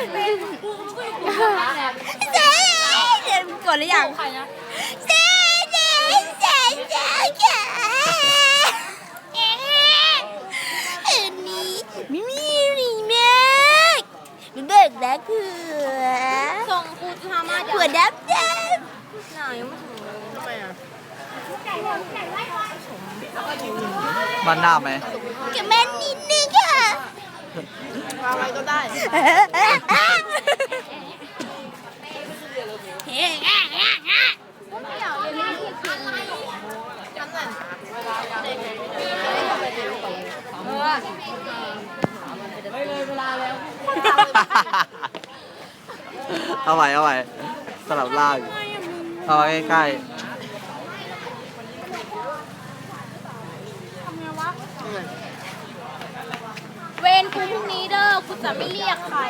เจ๊เดี๋ยวกดหรือยังเจ๊เจ๊เจ๊เจ๊เจ๊อันนี้มิมีรีเมคมันเบิกแล้วคือส่งครูทามาหัวดับดับไหนยังไม่ถึงเลยบ้านหน้าไหมกับแม่นิดนึงค่ะอะไรก็ได้ เอาไว้เอาไว้สลับล่างเอาไว้ใกล้เวรครูพรุ่งนี้เด้อครูจะไม่เรียกใคร